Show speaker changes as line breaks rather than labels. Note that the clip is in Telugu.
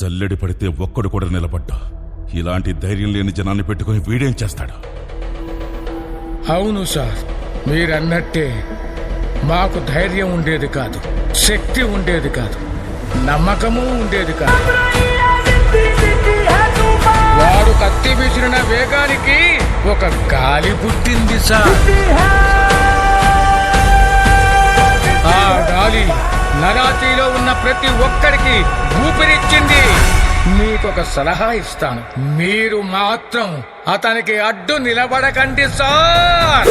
జల్లెడి పడితే ఒక్కడు కూడా నిలబడ్డా. ఇలాంటి ధైర్యం లేని జనాన్ని పెట్టుకుని వీడేం చేస్తాడు?
అవును సార్ మీరన్నట్టే మాకు ధైర్యం ఉండేది కాదు శక్తి ఉండేది కాదు నమ్మకము ఉండేది కాదు. వాడు కత్తి విసిరిన వేగానికి ఒక గాలి పుట్టింది సార్. ఆ గాలి నరాతీలో ఉన్న ప్రతి ఒక్కరికి ఊపిరిచ్చింది మీకు ఒక సలహా ఇస్తాను. మీరు మాత్రం అతనికి అడ్డు నిలబడకండి సార్!